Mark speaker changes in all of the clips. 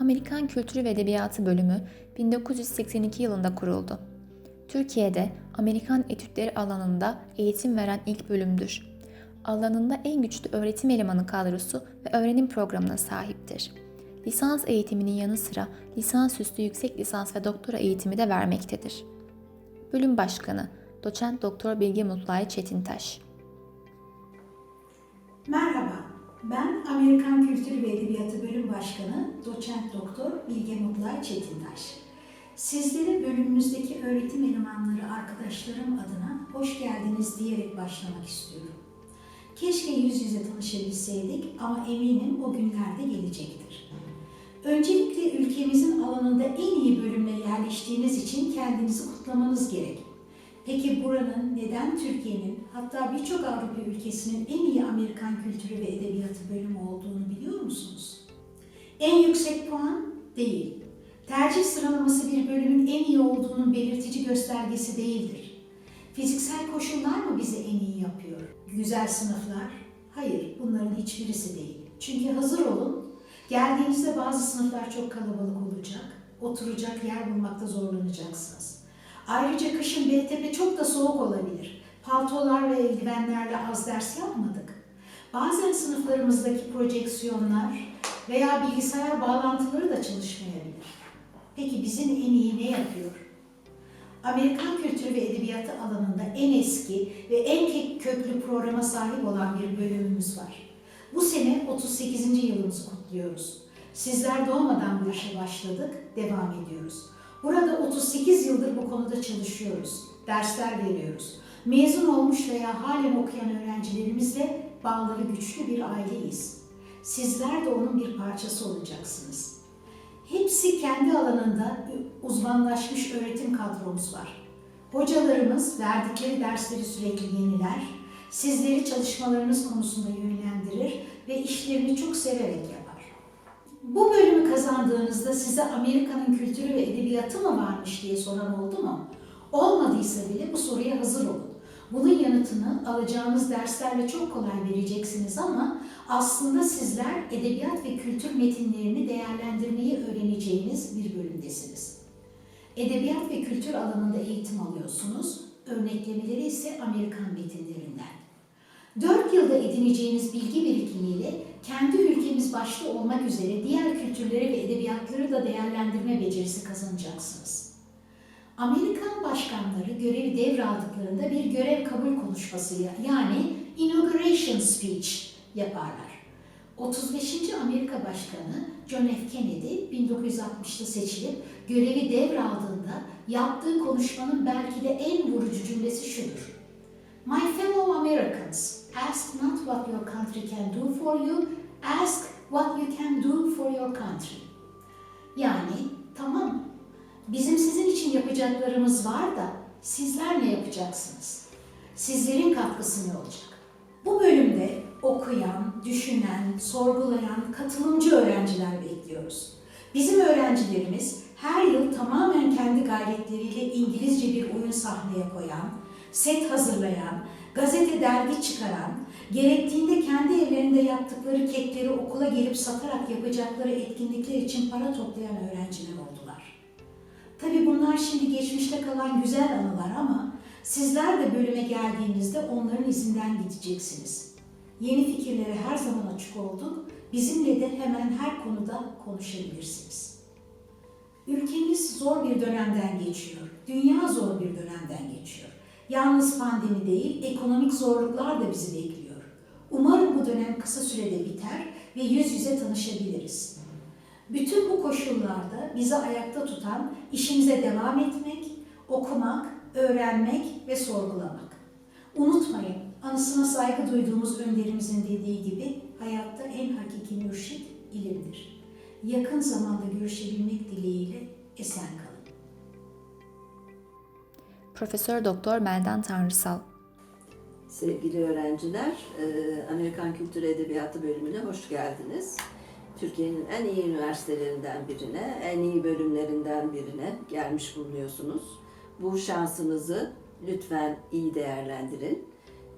Speaker 1: Amerikan Kültürü ve Edebiyatı bölümü 1982 yılında kuruldu. Türkiye'de Amerikan etütleri alanında eğitim veren ilk bölümdür. Alanında en güçlü öğretim elemanı kadrosu ve öğrenim programına sahiptir. Lisans eğitiminin yanı sıra lisansüstü yüksek lisans ve doktora eğitimi de vermektedir. Bölüm Başkanı Doçent Doktor Bilge Mutlay Çetintaş
Speaker 2: Merhaba, ben Amerikan Kültürü ve Edebiyatı Bölüm Başkanı Doçent Doktor Bilge Mutlay Çetintaş. Sizlere bölümümüzdeki öğretim elemanları arkadaşlarım adına hoş geldiniz diyerek başlamak istiyorum. Keşke yüz yüze tanışabilseydik ama eminim o günlerde gelecektir. Öncelikle ülkemizin alanında en iyi bölümle yerleştiğiniz için kendinizi kutlamanız gerek. Peki buranın neden Türkiye'nin hatta birçok Avrupa ülkesinin en iyi Amerikan kültürü ve edebiyatı bölümü olduğunu biliyor musunuz? En yüksek puan değil. Tercih sıralaması bir bölümün en iyi olduğunun belirtici göstergesi değildir. Fiziksel koşullar mı bizi en iyi yapıyor? Güzel sınıflar? Hayır, bunların hiçbirisi değil. Çünkü hazır olun, geldiğinizde bazı sınıflar çok kalabalık olacak, oturacak yer bulmakta zorlanacaksınız. Ayrıca kışın Beytepe çok da soğuk olabilir. Paltolar ve eldivenlerle az ders yapmadık. Bazen sınıflarımızdaki projeksiyonlar veya bilgisayar bağlantıları da çalışmayabilir. Peki bizim en iyi ne yapıyor? Amerikan kültürü ve edebiyatı alanında en eski ve en köklü programa sahip olan bir bölümümüz var. Bu sene 38. yılımızı kutluyoruz. Sizler doğmadan bu işe başladık, devam ediyoruz. Burada 38 yıldır bu konuda çalışıyoruz, dersler veriyoruz. Mezun olmuş veya halen okuyan öğrencilerimizle bağları güçlü bir aileyiz. Sizler de onun bir parçası olacaksınız. Hepsi kendi alanında uzmanlaşmış öğretim kadromuz var. Hocalarımız verdikleri dersleri sürekli yeniler, sizleri çalışmalarınız konusunda yönlendirir ve işlerini çok severek yapar. Bu bölümü kazandığınızda size Amerika'nın kültürü ve edebiyatı mı varmış diye soran oldu mu? Olmadıysa bile bu soruya hazır olun. Bunun yanıtını alacağınız derslerle çok kolay vereceksiniz ama aslında sizler edebiyat ve kültür metinlerini değerlendirmeyi öğreneceğiniz bir bölümdesiniz. Edebiyat ve kültür alanında eğitim alıyorsunuz. Örneklemeleri ise Amerikan metinlerinden. 4 yılda edineceğiniz bilgi birikimiyle kendi ülkemiz başta olmak üzere diğer kültürleri ve edebiyatları da değerlendirme becerisi kazanacaksınız. Amerikan başkanları görevi devraldıklarında bir görev kabul konuşması yani inauguration speech yaparlar. 35. Amerika Başkanı John F. Kennedy 1960'ta seçilip görevi devraldığında yaptığı konuşmanın belki de en vurucu cümlesi şudur. My fellow Americans, ask not what your country can do for you, ask what you can do for your country. Yani tamam, bizim sizin için yapacaklarımız var da sizler ne yapacaksınız? Sizlerin katkısı ne olacak? Bu bölümde okuyan, düşünen, sorgulayan, katılımcı öğrenciler bekliyoruz. Bizim öğrencilerimiz her yıl tamamen kendi gayretleriyle İngilizce bir oyun sahneye koyan, set hazırlayan, gazete dergi çıkaran, gerektiğinde kendi evlerinde yaptıkları kekleri okula gelip satarak yapacakları etkinlikler için para toplayan öğrenciler oldular. Bunlar şimdi geçmişte kalan güzel anılar ama sizler de bölüme geldiğinizde onların izinden gideceksiniz. Yeni fikirlere her zaman açık olduk. Bizimle de hemen her konuda konuşabilirsiniz. Ülkemiz zor bir dönemden geçiyor. Dünya zor bir dönemden geçiyor. Yalnız pandemi değil, ekonomik zorluklar da bizi bekliyor. Umarım bu dönem kısa sürede biter ve yüz yüze tanışabiliriz. Bütün bu koşullarda bizi ayakta tutan işimize devam etmek, okumak, öğrenmek ve sorgulamak. Unutmayın, anısına saygı duyduğumuz önderimizin dediği gibi hayatta en hakiki mürşit ilimdir. Yakın zamanda görüşebilmek dileğiyle esen kalın.
Speaker 1: Profesör Doktor Meldan Tanrısal
Speaker 3: Sevgili öğrenciler, Amerikan Kültür Edebiyatı bölümüne hoş geldiniz. Türkiye'nin en iyi üniversitelerinden birine, en iyi bölümlerinden birine gelmiş bulunuyorsunuz. Bu şansınızı lütfen iyi değerlendirin.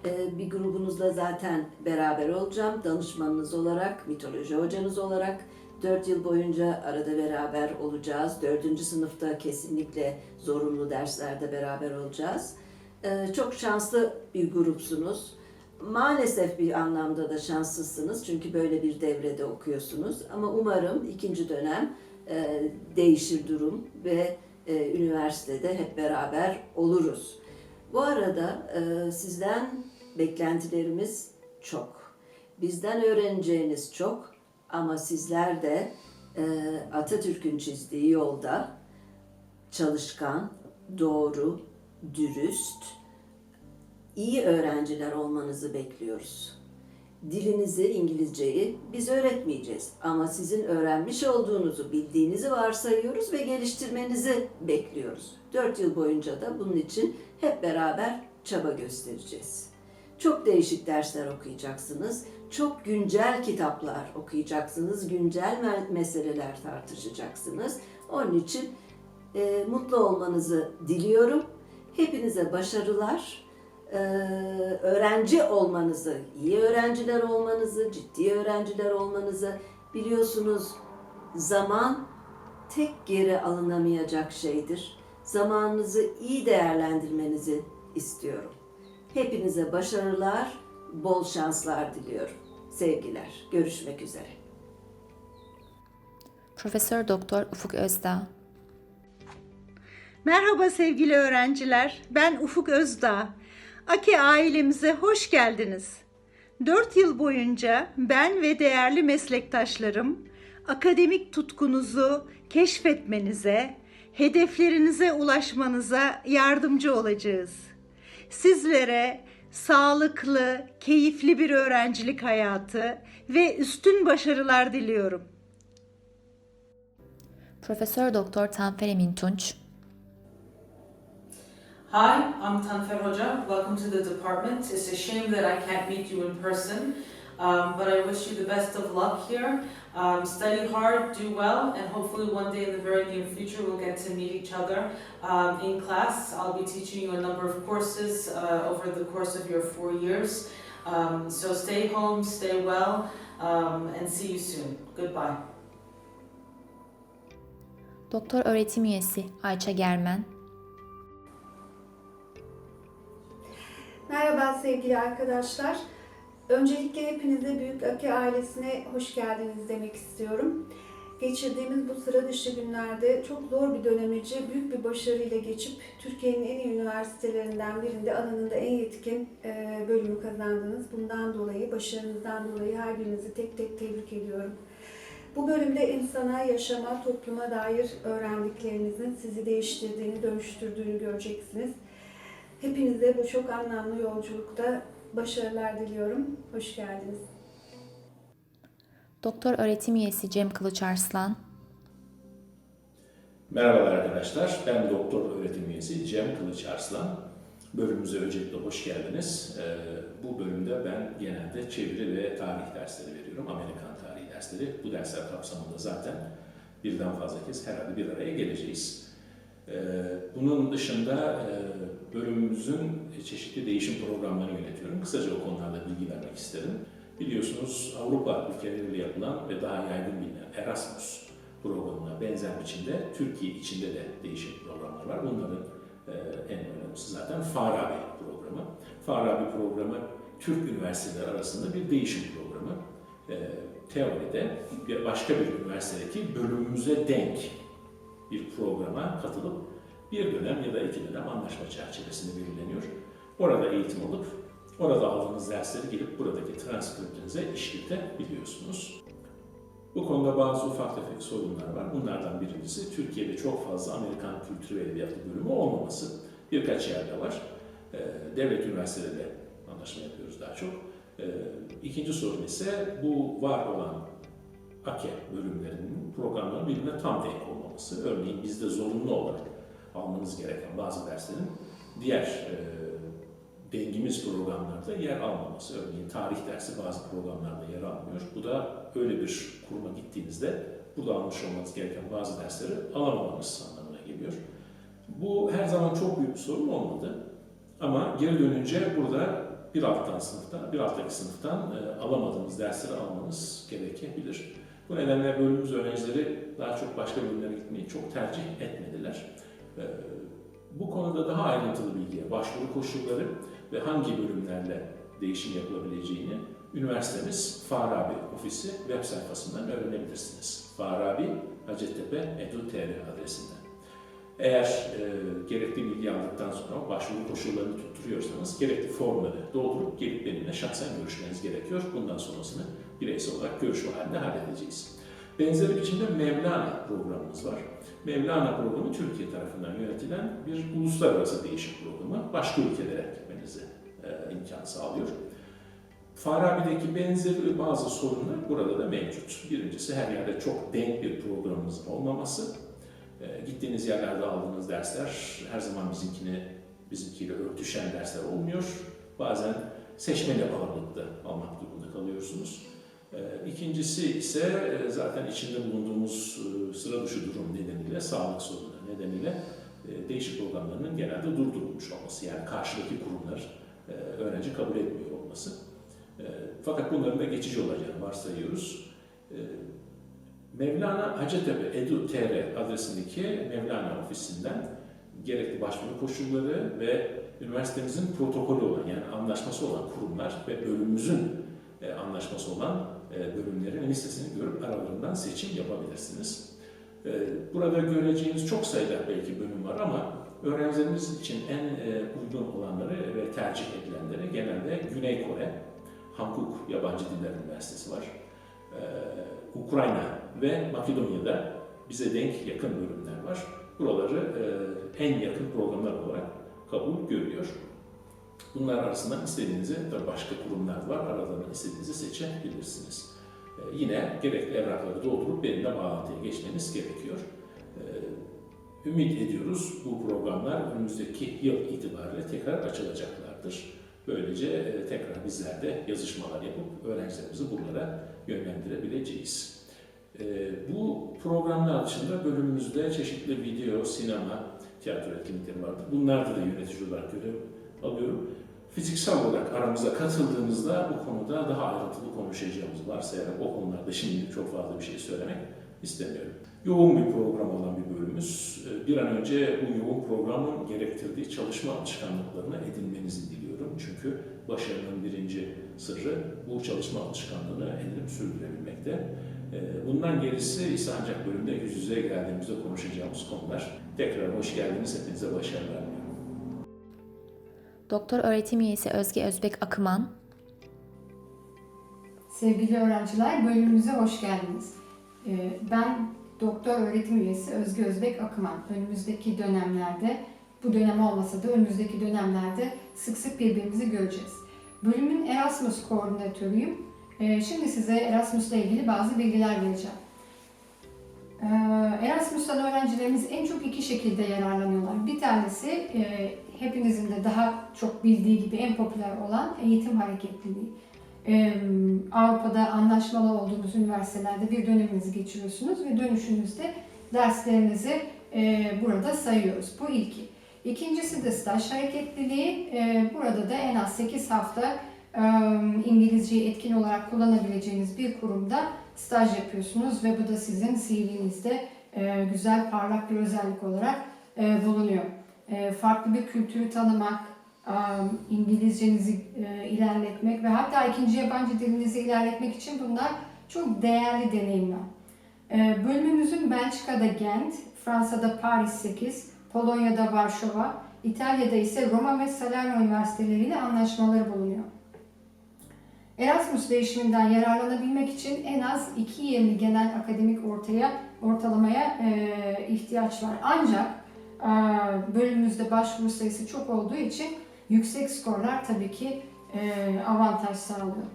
Speaker 3: E, Bir grubunuzla zaten beraber olacağım. Danışmanınız olarak, mitoloji hocanız olarak Dört yıl boyunca arada beraber olacağız. Dördüncü sınıfta kesinlikle zorunlu derslerde beraber olacağız. Ee, çok şanslı bir grupsunuz. Maalesef bir anlamda da şanslısınız çünkü böyle bir devrede okuyorsunuz. Ama umarım ikinci dönem e, değişir durum ve e, üniversitede hep beraber oluruz. Bu arada e, sizden beklentilerimiz çok. Bizden öğreneceğiniz çok ama sizler de e, Atatürk'ün çizdiği yolda çalışkan, doğru, dürüst, iyi öğrenciler olmanızı bekliyoruz. Dilinizi, İngilizceyi biz öğretmeyeceğiz ama sizin öğrenmiş olduğunuzu, bildiğinizi varsayıyoruz ve geliştirmenizi bekliyoruz. 4 yıl boyunca da bunun için hep beraber çaba göstereceğiz. Çok değişik dersler okuyacaksınız. Çok güncel kitaplar okuyacaksınız. Güncel me- meseleler tartışacaksınız. Onun için e, mutlu olmanızı diliyorum. Hepinize başarılar. Ee, öğrenci olmanızı, iyi öğrenciler olmanızı, ciddi öğrenciler olmanızı biliyorsunuz zaman tek geri alınamayacak şeydir. Zamanınızı iyi değerlendirmenizi istiyorum. Hepinize başarılar, bol şanslar diliyorum. Sevgiler. Görüşmek üzere.
Speaker 1: Profesör Doktor Ufuk Özdağ
Speaker 4: Merhaba sevgili öğrenciler. Ben Ufuk Özdağ. Aki ailemize hoş geldiniz. 4 yıl boyunca ben ve değerli meslektaşlarım akademik tutkunuzu keşfetmenize, hedeflerinize ulaşmanıza yardımcı olacağız. Sizlere sağlıklı, keyifli bir öğrencilik hayatı ve üstün başarılar diliyorum.
Speaker 1: Profesör Doktor Tanfer Emin Tunç
Speaker 5: Hi, I'm Tanfer Hoja. Welcome to the department. It's a shame that I can't meet you in person, um, but I wish you the best of luck here. Um, study hard, do well, and hopefully one day in the very near future we'll get to meet each other um, in class. I'll be teaching you a number of courses uh, over the course of your four years. Um, so stay home, stay well, um, and see you soon. Goodbye.
Speaker 1: Doktor Öğretim Üyesi Ayça Germen
Speaker 6: Merhaba sevgili arkadaşlar. Öncelikle hepinize Büyük Aki ailesine hoş geldiniz demek istiyorum. Geçirdiğimiz bu sıra dışı günlerde çok zor bir dönemeci büyük bir başarıyla geçip Türkiye'nin en iyi üniversitelerinden birinde alanında en yetkin e, bölümü kazandınız. Bundan dolayı, başarınızdan dolayı her birinizi tek tek tebrik ediyorum. Bu bölümde insana, yaşama, topluma dair öğrendiklerinizin sizi değiştirdiğini, dönüştürdüğünü göreceksiniz. Hepinize bu çok anlamlı yolculukta başarılar diliyorum. Hoş geldiniz.
Speaker 1: Doktor Öğretim Üyesi Cem Kılıç Arslan
Speaker 7: Merhabalar arkadaşlar, ben Doktor Öğretim Üyesi Cem Kılıç Arslan. Bölümümüze öncelikle hoş geldiniz. Ee, bu bölümde ben genelde çeviri ve tarih dersleri veriyorum, Amerikan tarihi dersleri. Bu dersler kapsamında zaten birden fazla kez herhalde bir araya geleceğiz. Ee, bunun dışında e, bölümümüzün çeşitli değişim programlarını yönetiyorum. Kısaca o konularda bilgi vermek isterim. Biliyorsunuz Avrupa ülkeleriyle yapılan ve daha yaygın bilinen Erasmus programına benzer biçimde Türkiye içinde de değişik programlar var. Bunların e, en önemlisi zaten Farabi programı. Farabi programı Türk üniversiteleri arasında bir değişim programı. E, teoride başka bir üniversitedeki bölümümüze denk bir programa katılıp bir dönem ya da iki dönem anlaşma çerçevesinde belirleniyor. Orada eğitim alıp orada aldığınız dersleri gelip buradaki transkriptinize işletebiliyorsunuz. Bu konuda bazı ufak tefek sorunlar var. Bunlardan birincisi Türkiye'de çok fazla Amerikan Kültürü ve Edebiyatı bölümü olmaması. Birkaç yerde var. Ee, Devlet üniversitelerinde anlaşma yapıyoruz daha çok. Ee, İkinci sorun ise bu var olan AKE bölümlerinin programların birbirine tam denk olmaması. Örneğin bizde zorunlu olarak almanız gereken bazı derslerin diğer e, dengimiz programlarda yer almaması. Örneğin tarih dersi bazı programlarda yer almıyor. Bu da öyle bir kuruma gittiğinizde burada almış olmanız gereken bazı dersleri alamamanız anlamına geliyor. Bu her zaman çok büyük bir sorun olmadı. Ama geri dönünce burada bir alttan sınıfta, bir alttaki sınıftan e, alamadığınız dersleri almanız gerekebilir. Bu nedenle bölümümüz öğrencileri daha çok başka bölümlere gitmeyi çok tercih etmediler. Ee, Bu konuda daha ayrıntılı bilgiye, başvuru koşulları ve hangi bölümlerle değişim yapılabileceğini üniversitemiz Farabi ofisi web sayfasından öğrenebilirsiniz. Farabi Hacettepe Edu.tr adresinden. Eğer e, gerekli bilgi aldıktan sonra başvuru koşullarını tutturuyorsanız gerekli formları doldurup gelip benimle şahsen görüşmeniz gerekiyor. Bundan sonrasını bireysel olarak görüşme halinde halledeceğiz. Benzeri biçimde Mevlana programımız var. Mevlana programı Türkiye tarafından yönetilen bir uluslararası değişim programı. Başka ülkelere gitmenizi e, imkan sağlıyor. Farabi'deki benzeri bazı sorunlar burada da mevcut. Birincisi her yerde çok denk bir programımızın olmaması. E, gittiğiniz yerlerde aldığınız dersler her zaman bizimkine bizimkiyle örtüşen dersler olmuyor. Bazen seçmeli ağırlıkta almak durumunda kalıyorsunuz. E, İkincisi ise e, zaten içinde bulunduğumuz e, sıra dışı durum nedeniyle, sağlık sorunları nedeniyle e, değişik programlarının genelde durdurulmuş olması. Yani karşıdaki kurumlar öğrenci kabul etmiyor olması. Fakat bunların da geçici olacağını varsayıyoruz. Mevlana Hacettepe Edu.tr adresindeki Mevlana ofisinden gerekli başvuru koşulları ve üniversitemizin protokolü olan yani anlaşması olan kurumlar ve bölümümüzün anlaşması olan bölümlerin listesini görüp aralarından seçim yapabilirsiniz. E, Burada göreceğiniz çok sayıda belki bölüm var ama öğrencilerimiz için en e, uygun olanları ve tercih edilenleri genelde Güney Kore, Hankuk Yabancı Diller Üniversitesi var. E, Ukrayna ve Makedonya'da bize denk yakın bölümler var. Buraları e, en yakın programlar olarak kabul görüyor. Bunlar arasından istediğinizi, tabii başka kurumlar var, aralarından istediğinizi seçebilirsiniz. E, yine gerekli evrakları doldurup benimle bağlantıya geçmeniz gerekiyor. E, ümit ediyoruz bu programlar önümüzdeki yıl itibariyle tekrar açılacaklardır. Böylece e, tekrar bizler de yazışmalar yapıp öğrencilerimizi buralara yönlendirebileceğiz. E, bu programlar dışında bölümümüzde çeşitli video, sinema, tiyatro etkinlikleri vardır. Bunlarda da yönetici olarak görev alıyorum. Fiziksel olarak aramıza katıldığınızda bu konuda daha ayrıntılı konuşacağımızı varsayarak o konularda şimdi çok fazla bir şey söylemek istemiyorum. Yoğun bir program olan bir bölümümüz. Ee, Bir an önce bu yoğun programın gerektirdiği çalışma alışkanlıklarını edinmenizi diliyorum. Çünkü başarının birinci sırrı bu çalışma alışkanlığını edinip sürdürebilmekte. Ee, Bundan gerisi ise ancak bölümde yüz yüze geldiğimizde konuşacağımız konular. Tekrar hoş geldiniz. Hepinize başarılar.
Speaker 1: Doktor öğretim üyesi Özge Özbek Akıman,
Speaker 8: Sevgili öğrenciler, bölümümüze hoş geldiniz. Ee, Ben doktor öğretim üyesi Özge Özbek Akıman. Önümüzdeki dönemlerde, bu dönem olmasa da önümüzdeki dönemlerde sık sık birbirimizi göreceğiz. Bölümün Erasmus koordinatörüyüm. Ee, Şimdi size Erasmus'la ilgili bazı bilgiler vereceğim. Ee, Erasmus'tan öğrencilerimiz en çok iki şekilde yararlanıyorlar. Bir tanesi e, hepinizin de daha çok bildiği gibi en popüler olan eğitim hareketliliği. Ee, Avrupa'da anlaşmalı olduğunuz üniversitelerde bir döneminizi geçiriyorsunuz ve dönüşünüzde derslerinizi e, burada sayıyoruz. Bu ilki. İkincisi de staj hareketliliği. Ee, burada da en az 8 hafta e, İngilizceyi etkin olarak kullanabileceğiniz bir kurumda staj yapıyorsunuz ve bu da sizin CV'nizde e, güzel parlak bir özellik olarak e, bulunuyor. E, farklı bir kültürü tanımak, e, İngilizcenizi e, ilerletmek ve hatta ikinci yabancı dilinizi ilerletmek için bunlar çok değerli deneyimler. E, bölümümüzün Belçika'da Gent, Fransa'da Paris 8, Polonya'da Varşova, İtalya'da ise Roma ve Salerno üniversiteleriyle anlaşmaları bulunuyor. Erasmus değişiminden yararlanabilmek için en az 2 yeni genel akademik ortaya ortalamaya e, ihtiyaç var. Ancak bölümümüzde başvuru sayısı çok olduğu için yüksek skorlar tabii ki e, avantaj sağlıyor.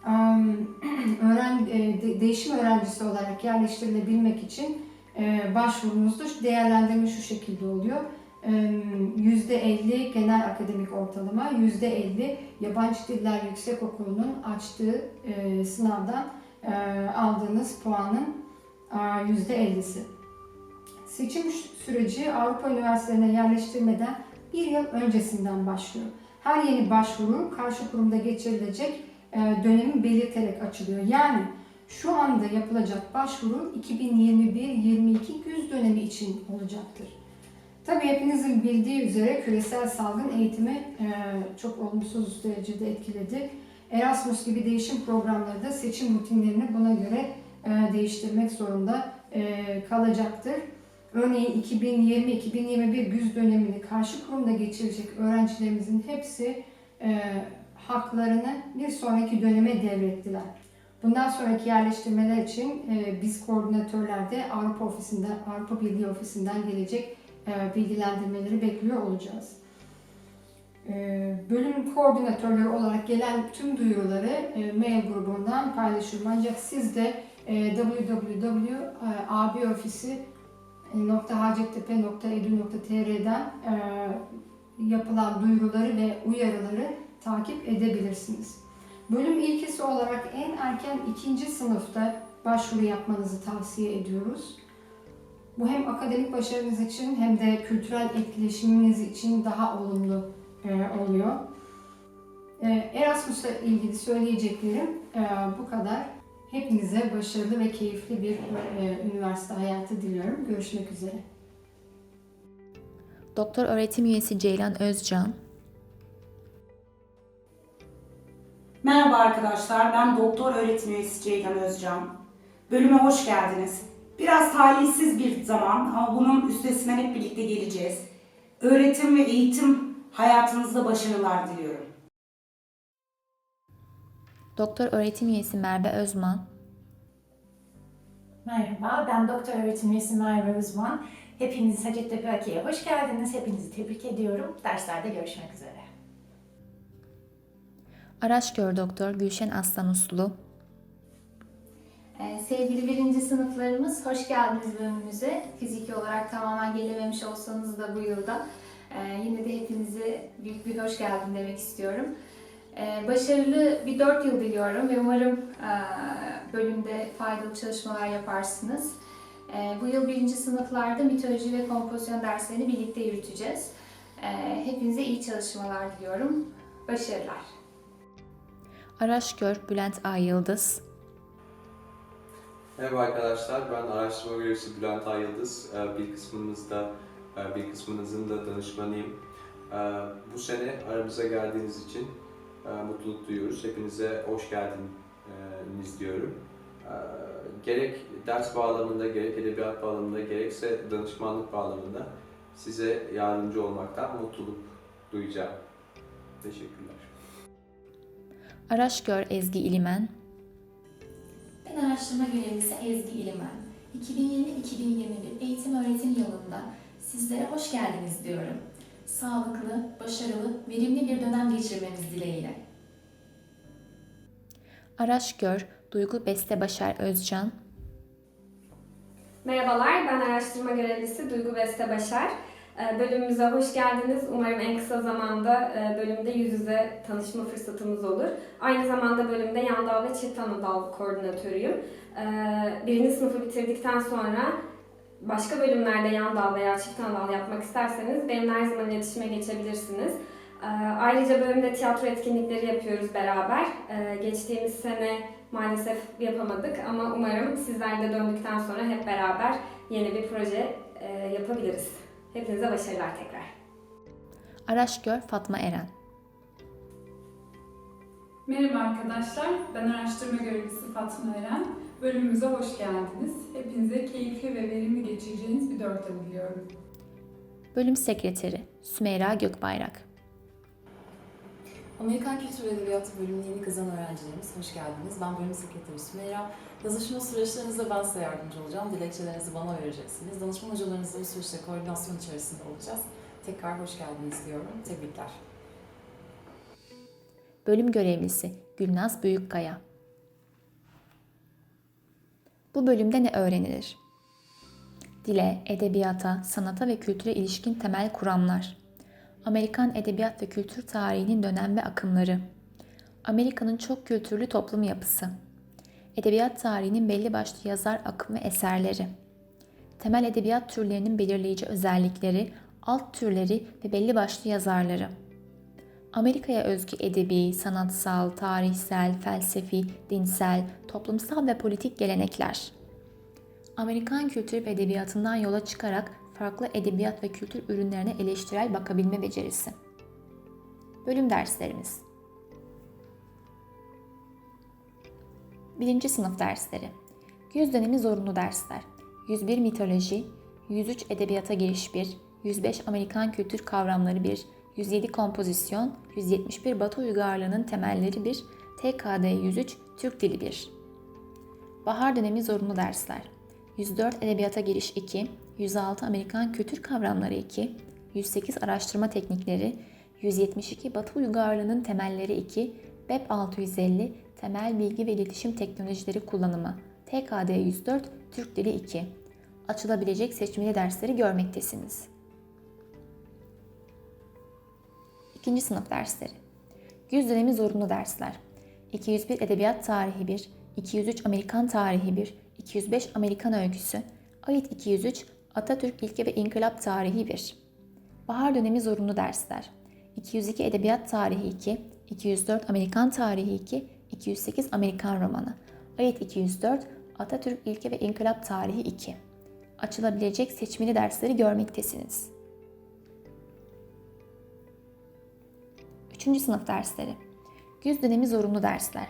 Speaker 8: Öğren, e, de- değişim öğrencisi olarak yerleştirilebilmek için e, başvurunuzda şu- değerlendirme şu şekilde oluyor. E, %50 genel akademik ortalama, %50 Yabancı Diller Yüksekokulu'nun açtığı e, sınavdan aldığınız puanın e, %50'si. Seçim süreci Avrupa üniversitelerine yerleştirmeden bir yıl öncesinden başlıyor. Her yeni başvuru karşı kurumda geçirilecek e, dönemi belirterek açılıyor. Yani Şu anda yapılacak başvuru 2021-22 güz dönemi için olacaktır. Tabii hepinizin bildiği üzere küresel salgın eğitimi e, çok olumsuz derecede etkiledi. Erasmus gibi değişim programları da seçim rutinlerini buna göre e, değiştirmek zorunda kalacaktır. Örneğin 2020-2021 güz dönemini karşı kurumda geçirecek öğrencilerimizin hepsi e, haklarını bir sonraki döneme devrettiler. Bundan sonraki yerleştirmeler için e, biz koordinatörler de Avrupa Ofisi'nden, Avrupa Birliği Ofisi'nden gelecek e, bilgilendirmeleri bekliyor olacağız. E, bölüm koordinatörleri olarak gelen tüm duyuruları e, mail grubundan paylaşıyorum. Ancak siz de e, www.abofisi.hacettepe.edu.tr'den e, yapılan duyuruları ve uyarıları takip edebilirsiniz. Bölüm ilkesi olarak en erken ikinci sınıfta başvuru yapmanızı tavsiye ediyoruz. Bu hem akademik başarınız için hem de kültürel etkileşiminiz için daha olumlu e, oluyor. E, Erasmus'la ilgili söyleyeceklerim bu kadar. Hepinize başarılı ve keyifli bir e, üniversite hayatı diliyorum. Görüşmek üzere.
Speaker 1: Doktor öğretim üyesi Ceylan Özcan,
Speaker 9: Merhaba arkadaşlar, ben doktor öğretim üyesi Ceylan Özcan. Bölüme hoş geldiniz. Biraz talihsiz bir zaman ama bunun üstesinden hep birlikte geleceğiz. Öğretim ve eğitim hayatınızda başarılar diliyorum.
Speaker 1: Doktor öğretim üyesi Merve Özman,
Speaker 10: Merhaba, ben Doktor Öğretim Üyesi Merve Uzman. Hepiniz Hacettepe Aki'ye hoş geldiniz. Hepinizi tebrik ediyorum. Derslerde görüşmek üzere.
Speaker 1: Araşgör Doktor Gülşen Aslan Uslu,
Speaker 11: Ee, Sevgili birinci sınıflarımız, hoş geldiniz bölümümüze. Fiziki olarak tamamen gelememiş olsanız da bu yılda e, yine de hepinize büyük bir hoş geldin demek istiyorum. E, Başarılı bir dört yıl diliyorum ve umarım e, bölümde faydalı çalışmalar yaparsınız. E, Bu yıl birinci sınıflarda mitoloji ve kompozisyon derslerini birlikte yürüteceğiz. E, Hepinize iyi çalışmalar diliyorum. Başarılar.
Speaker 1: Araşgör Bülent Ay Yıldız,
Speaker 12: Merhaba arkadaşlar, ben araştırma görevlisi Bülent Ay Yıldız. Ee, Bir kısmınızda, e, bir kısmınızın da danışmanıyım. Ee, Bu sene aramıza geldiğiniz için mutluluk duyuyoruz. Hepinize hoş geldiniz diyorum. Ee, Gerek ders bağlamında, gerek edebiyat bağlamında, gerekse danışmanlık bağlamında size yardımcı olmaktan mutluluk duyacağım. Teşekkürler.
Speaker 1: Araşgör Ezgi İlimen,
Speaker 13: Ben araştırma görevlisi Ezgi İlimen. 2020-2021 eğitim öğretim yılında sizlere hoş geldiniz diyorum. Sağlıklı, başarılı, verimli bir dönem geçirmeniz dileğiyle.
Speaker 1: Araşgör Duygu Beste Başar Özcan,
Speaker 14: Merhabalar, ben araştırma görevlisi Duygu Beste Başar. Ee, Bölümümüze hoş geldiniz. Umarım en kısa zamanda e, bölümde yüz yüze tanışma fırsatımız olur. Aynı zamanda bölümde yan dal ve çift ana dal koordinatörüyüm. Ee, Birinci sınıfı bitirdikten sonra başka bölümlerde yan dal veya çift ana dal yapmak isterseniz benimle her zaman iletişime geçebilirsiniz. Ee, Ayrıca bölümde tiyatro etkinlikleri yapıyoruz beraber. Ee, Geçtiğimiz sene maalesef yapamadık ama umarım sizler de döndükten sonra hep beraber yeni bir proje e, yapabiliriz. Hepinize başarılar tekrar.
Speaker 1: Araşgör Fatma Eren,
Speaker 15: Merhaba arkadaşlar, ben araştırma görevlisi Fatma Eren. Bölümümüze hoş geldiniz. Hepinize keyifli ve verimli geçireceğiniz bir dört yıl diliyorum.
Speaker 1: Bölüm Sekreteri Sümeyra Gökbayrak,
Speaker 16: Amerikan Kültür ve Edebiyatı bölümüne yeni kazan öğrencilerimiz hoş geldiniz. Ben bölüm sekreteri Sümeyra. Yazışma süreçlerinizde ben size yardımcı olacağım. Dilekçelerinizi bana vereceksiniz. Danışman hocalarınızla bu süreçte koordinasyon içerisinde olacağız. Tekrar hoş geldiniz diyorum. Tebrikler.
Speaker 1: Bölüm Görevlisi Gülnaz Büyükkaya. Bu bölümde ne öğrenilir? Dile, edebiyata, sanata ve kültüre ilişkin temel kuramlar. Amerikan edebiyat ve kültür tarihinin dönem ve akımları. Amerika'nın çok kültürlü toplum yapısı. Edebiyat tarihinin belli başlı yazar akım ve eserleri. Temel edebiyat türlerinin belirleyici özellikleri, alt türleri ve belli başlı yazarları. Amerika'ya özgü edebi, sanatsal, tarihsel, felsefi, dinsel, toplumsal ve politik gelenekler. Amerikan kültür ve edebiyatından yola çıkarak farklı edebiyat ve kültür ürünlerine eleştirel bakabilme becerisi. Bölüm derslerimiz. Birinci sınıf dersleri. Yüz dönemi zorunlu dersler. 101 mitoloji, 103 edebiyata giriş 1, 105 Amerikan kültür kavramları 1, 107 kompozisyon, 171 Batı uygarlığının temelleri 1, TKD 103 Türk dili 1. Bahar dönemi zorunlu dersler. 104 edebiyata giriş 2, 106 Amerikan kültür kavramları 2, 108 araştırma teknikleri, 172 Batı uygarlığının temelleri 2, BEP 650 temel bilgi ve iletişim teknolojileri kullanımı, TKD 104 Türk dili 2. Açılabilecek seçmeli dersleri görmektesiniz. İkinci sınıf dersleri. Yüz dönemi zorunlu dersler. 201 Edebiyat Tarihi 1, 203 Amerikan Tarihi 1, 205 Amerikan Öyküsü, Ait 203 Atatürk İlke ve İnkılap Tarihi 1. Bahar dönemi zorunlu dersler. 202 Edebiyat Tarihi 2, 204 Amerikan Tarihi 2, 208 Amerikan Romanı, Ait 204 Atatürk İlke ve İnkılap Tarihi 2. Açılabilecek seçmeli dersleri görmektesiniz. Üçüncü sınıf dersleri. Yüz dönemi zorunlu dersler.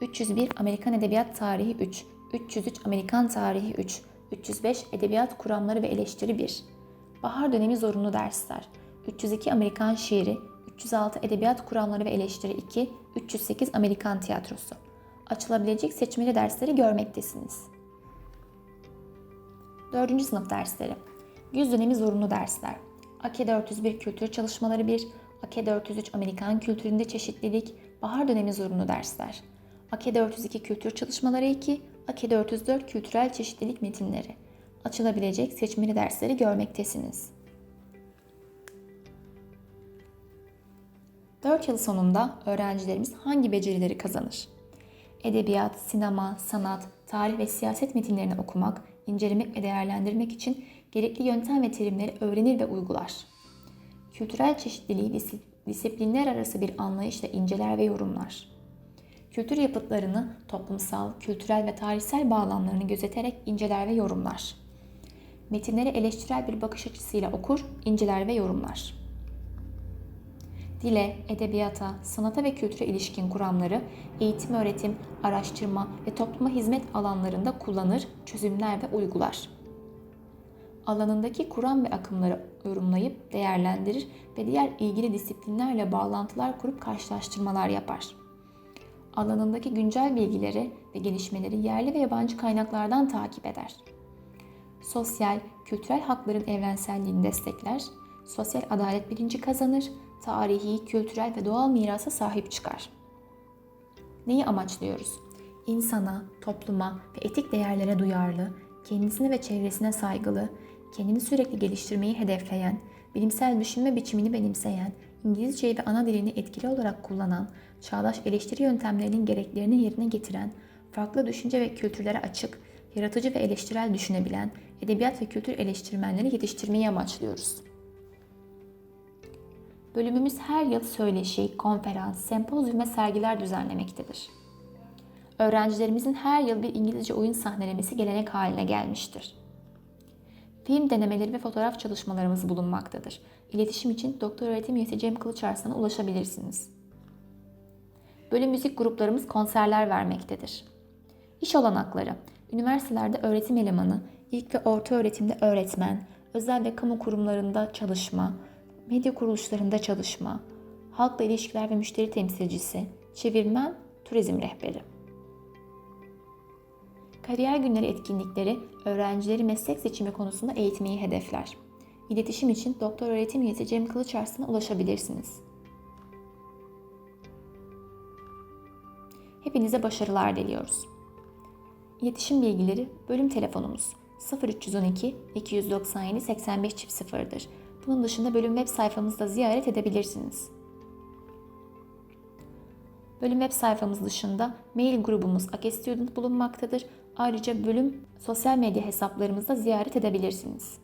Speaker 1: 301 Amerikan Edebiyat Tarihi 3, 303 Amerikan Tarihi 3, 305 Edebiyat Kuramları ve Eleştiri 1. Bahar dönemi zorunlu dersler. 302 Amerikan Şiiri, 306 Edebiyat Kuramları ve Eleştiri 2, 308 Amerikan Tiyatrosu. Açılabilecek seçmeli dersleri görmektesiniz. Dördüncü sınıf dersleri. Yüz dönemi zorunlu dersler. AKE 401 Kültür Çalışmaları 1, AKE 403 Amerikan Kültüründe Çeşitlilik, Bahar dönemi zorunlu dersler. AKE 402 Kültür Çalışmaları 2, AKE 404 Kültürel Çeşitlilik Metinleri. Açılabilecek seçmeli dersleri görmektesiniz. 4 yıl sonunda öğrencilerimiz hangi becerileri kazanır? Edebiyat, sinema, sanat, tarih ve siyaset metinlerini okumak, incelemek ve değerlendirmek için gerekli yöntem ve terimleri öğrenir ve uygular. Kültürel çeşitliliği disiplinler arası bir anlayışla inceler ve yorumlar. Kültür yapıtlarını toplumsal, kültürel ve tarihsel bağlamlarını gözeterek inceler ve yorumlar. Metinleri eleştirel bir bakış açısıyla okur, inceler ve yorumlar. Dile, edebiyata, sanata ve kültüre ilişkin kuramları eğitim, öğretim, araştırma ve topluma hizmet alanlarında kullanır, çözümler ve uygular. Alanındaki kuram ve akımları yorumlayıp değerlendirir ve diğer ilgili disiplinlerle bağlantılar kurup karşılaştırmalar yapar. Alanındaki güncel bilgileri ve gelişmeleri yerli ve yabancı kaynaklardan takip eder. Sosyal, kültürel hakların evrenselliğini destekler, sosyal adalet bilinci kazanır, tarihi, kültürel ve doğal mirasa sahip çıkar. Neyi amaçlıyoruz? İnsana, topluma ve etik değerlere duyarlı, kendisine ve çevresine saygılı, kendini sürekli geliştirmeyi hedefleyen, bilimsel düşünme biçimini benimseyen, İngilizceyi ve ana dilini etkili olarak kullanan, çağdaş eleştiri yöntemlerinin gereklerini yerine getiren, farklı düşünce ve kültürlere açık, yaratıcı ve eleştirel düşünebilen, edebiyat ve kültür eleştirmenleri yetiştirmeyi amaçlıyoruz. Bölümümüz her yıl söyleşi, konferans, sempozyum ve sergiler düzenlemektedir. Öğrencilerimizin her yıl bir İngilizce oyun sahnelemesi gelenek haline gelmiştir. Film denemeleri ve fotoğraf çalışmalarımız bulunmaktadır. İletişim için Doktor Öğretim Üyesi Cem Kılıçarslan'a ulaşabilirsiniz. Bölüm müzik gruplarımız konserler vermektedir. İş olanakları, üniversitelerde öğretim elemanı, ilk ve orta öğretimde öğretmen, özel ve kamu kurumlarında çalışma, medya kuruluşlarında çalışma, halkla ilişkiler ve müşteri temsilcisi, çevirmen, turizm rehberi. Kariyer günleri etkinlikleri öğrencileri meslek seçimi konusunda eğitmeyi hedefler. İletişim için Doktor Öğretim Üyesi Cem Kılıçarslan'a ulaşabilirsiniz. Hepinize başarılar diliyoruz. İletişim bilgileri bölüm telefonumuz 0312 297 85 0'dır. Bunun dışında bölüm web sayfamızda ziyaret edebilirsiniz. Bölüm web sayfamız dışında mail grubumuz Ake Student bulunmaktadır. Ayrıca bölüm sosyal medya hesaplarımızda ziyaret edebilirsiniz.